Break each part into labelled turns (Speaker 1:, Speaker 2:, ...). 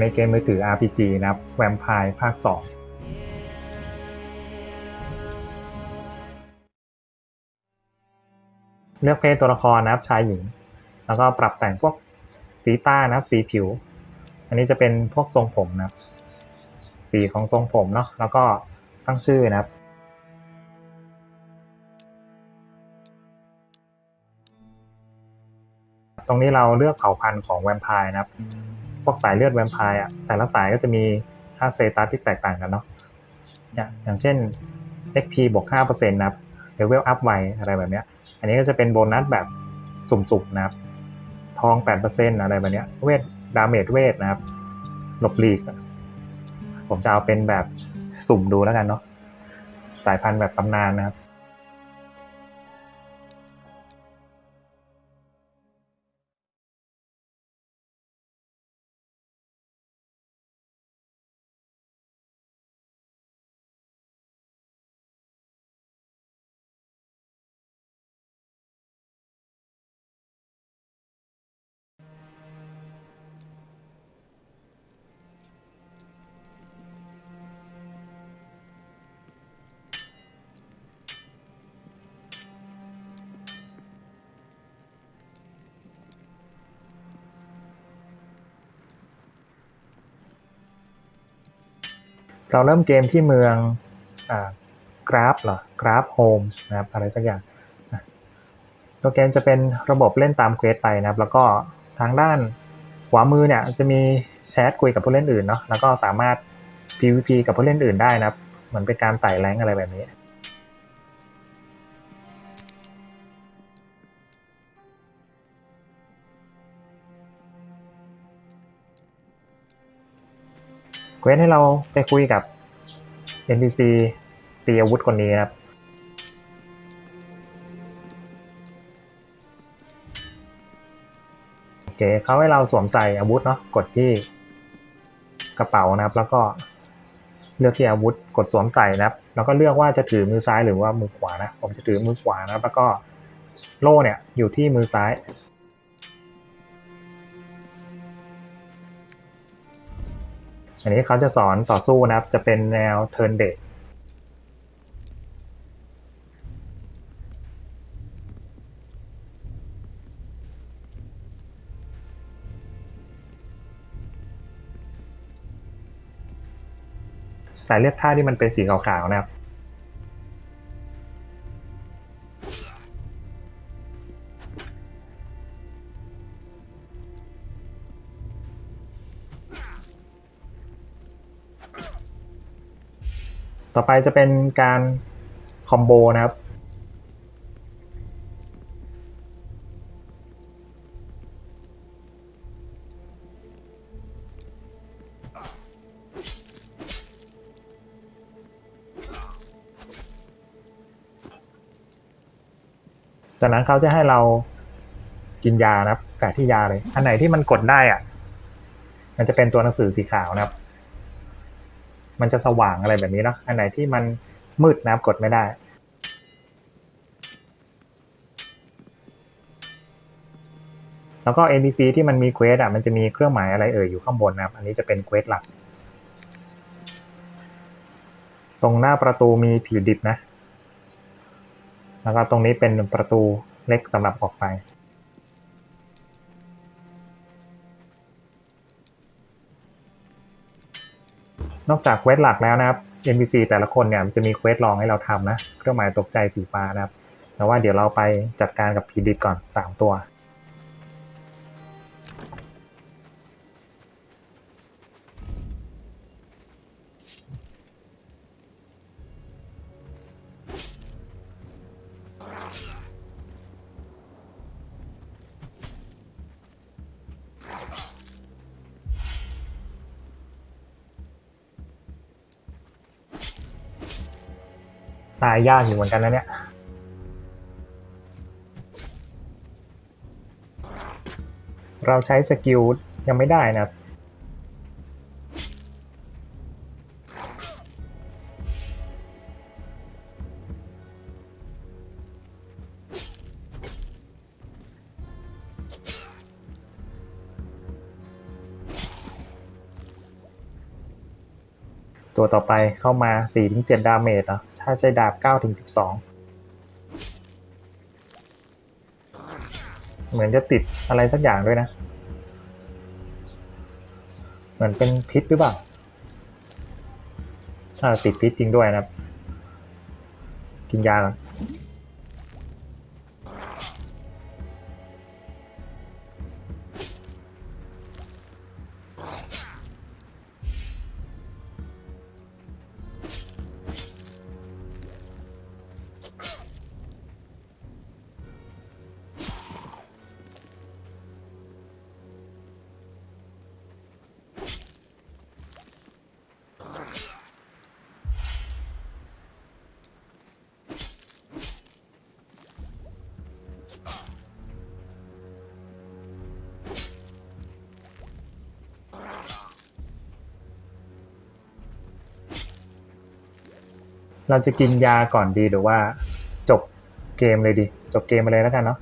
Speaker 1: ในเกมมือถือ RPG นะครับแวมไพร์ภาค 2เลือกเพศตัวละครนะครับชายหญิง แล้วก็ปรับแต่งพวกสีตานะครับสีผิว อันนี้จะเป็นพวกทรงผมนะครับ สีของทรงผมเนาะแล้วก็ตั้งชื่อนะครับ ตรงนี้เราเลือกเผ่าพันธุ์ของแวมไพร์นะครับ วกสายเลือดแวมไพร์อะแต่ละสายก็จะมีค่าเซตัสที่แตกต่างกันเนาะอย่างอย่างเช่น XP บวก5%นะครับเลเวลอัพไวอะไรแบบเนี้ย อันนี้ก็จะเป็นโบนัสแบบสุ่มๆนะครับ ทอง 8%อะไรแบบเนี้ย เวท ดาเมจเวทนะครับ หลบหลีก ผมจะเอาเป็นแบบสุ่มดูแล้วกันเนาะ สายพันธุ์แบบตำนานนะครับ เราเริ่มเกมที่เมืองกราฟเหรอกราฟโฮมนะครับอะไรสักอย่างตัวเกมจะเป็นระบบเล่นตามเควสไปนะครับ แล้วก็ทางด้านขวามือเนี่ยจะมีแชทคุยกับผู้เล่นอื่นเนาะแล้วก็สามารถ PVP กับผู้เล่นอื่นได้นะครับเหมือนเป็นการไต่แรงอะไรแบบนี้ เควสให้เราไปคุยกับ NPC ตีอาวุธคนนี้ครับโอเคเขาให้เราสวมใส่อาวุธเนาะกดที่กระเป๋านะครับ แล้วก็เลือกที่อาวุธกดสวมใส่นะครับ แล้วก็เลือกว่าจะถือมือซ้ายหรือว่ามือขวานะ ผมจะถือมือขวานะแล้วก็โล่เนี่ยอยู่ที่มือซ้าย อันนี้เขาจะสอนต่อสู้นะครับ จะเป็นแนว turn based แต่เลือกท่าที่มันเป็นสีขาวๆนะครับ ต่อไปจะเป็นการคอมโบนะครับ จากนั้นเขาจะให้เรากินยานะครับแปะที่ยาเลย อันไหนที่มันกดได้อะ มันจะเป็นตัวหนังสือสีขาวนะครับ มันจะสว่างอะไรแบบนี้เนาะอันไหนที่มันมืดนะครับกดไม่ได้ แล้วก็ NPC ที่มันมีเควสอะมันจะมีเครื่องหมายอะไรเอ่ยอยู่ข้างบนนะครับ อันนี้จะเป็นเควสหลัก ตรงหน้าประตูมีผิวดิบนะ แล้วก็ตรงนี้เป็นประตูเล็กสำหรับออกไป นอกจากเควสหลักแล้วนะครับ NPC แต่ละคนเนี่ยมันจะมีเควสรองให้เราทำนะ เครื่องหมายตกใจสีฟ้านะครับ แต่ว่าเดี๋ยวเราไปจัดการกับผีดิบก่อน 3 ตัว ตายยากอยู่เหมือนกันนะเนี่ยเราใช้สกิลยังไม่ได้นะครับ ตัวต่อไปเข้ามา 4-7 ดาเมจเหรอ ถ้าใช้ดาบ 9-12 เหมือนจะติดอะไรสักอย่างด้วยนะ เหมือนเป็นพิษหรือเปล่าอ่าติดพิษจริงด้วยนะครับ กินยาก่อน เราจะกินยาก่อนดีหรือว่า จบเกมเลยดี จบเกมไปเลยแล้วกันเนาะ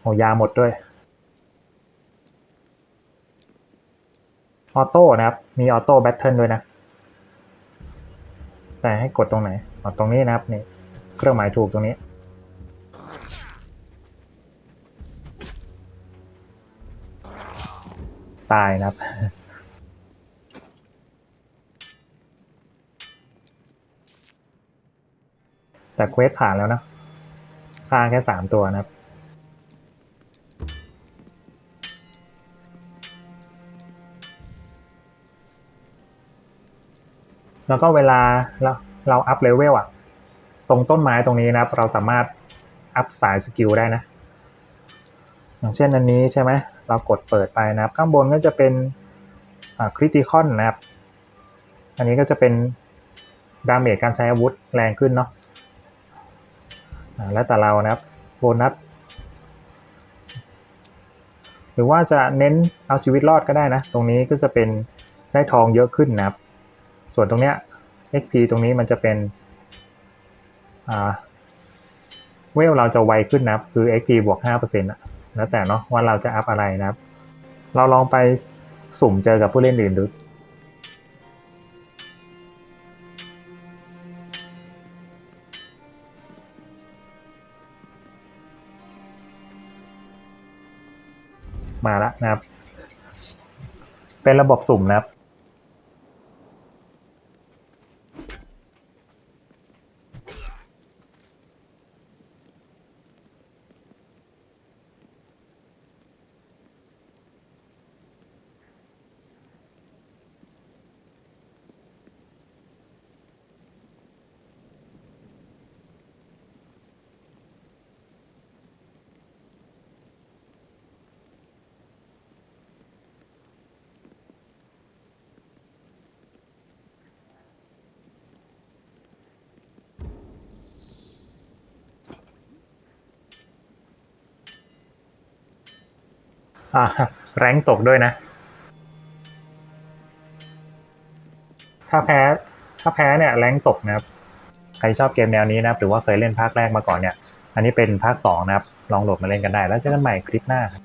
Speaker 1: โหยาหมดด้วย ออโต้นะครับ มีออโต้แบทเทิลด้วยนะ แต่ให้กดตรงไหนอ๋อตรงนี้นะครับนี่เครื่องหมายถูกตรงนี้ ตายนะครับแต่เควสผ่านแล้วนะฆ่าแค่สามตัวนะครับ แล้วก็เวลาเราเราอัพเลเวลอะตรงต้นไม้ตรงนี้นะครับ เราสามารถอัพสายสกิลได้นะ อย่างเช่นอันนี้ใช่ไหมเรากดเปิดไปนะครับ ข้างบนก็จะเป็นคริติคอนนะครับ อันนี้ก็จะเป็นดาเมจการใช้อาวุธแรงขึ้นเนาะแล้วแต่เรานะครับโบนัสหรือว่าจะเน้นเอาชีวิตรอดก็ได้นะ ตรงนี้ก็จะเป็นได้ทองเยอะขึ้นนะครับ ส่วนตรงเนี้ย XP ตรงนี้มันจะเป็นอ่าเวลเราจะไวขึ้นนะครับ คือ XP บวก5%อะแล้วแต่เนาะว่าเราจะอัพอะไรนะครับ เราลองไปสุ่มเจอกับผู้เล่นอื่นดูมาแล้วนะครับ เป็นระบบสุ่มนะครับ อ่าแรงตกด้วยนะ ถ้าแพ้ ถ้าแพ้เนี่ยแรงตกนะครับ ใครชอบเกมแนวนี้นะครับ หรือว่าเคยเล่นภาคแรกมาก่อนเนี่ย อันนี้เป็นภาคสองนะครับ ลองโหลดมาเล่นกันได้ แล้วเจอกันใหม่คลิปหน้าครับ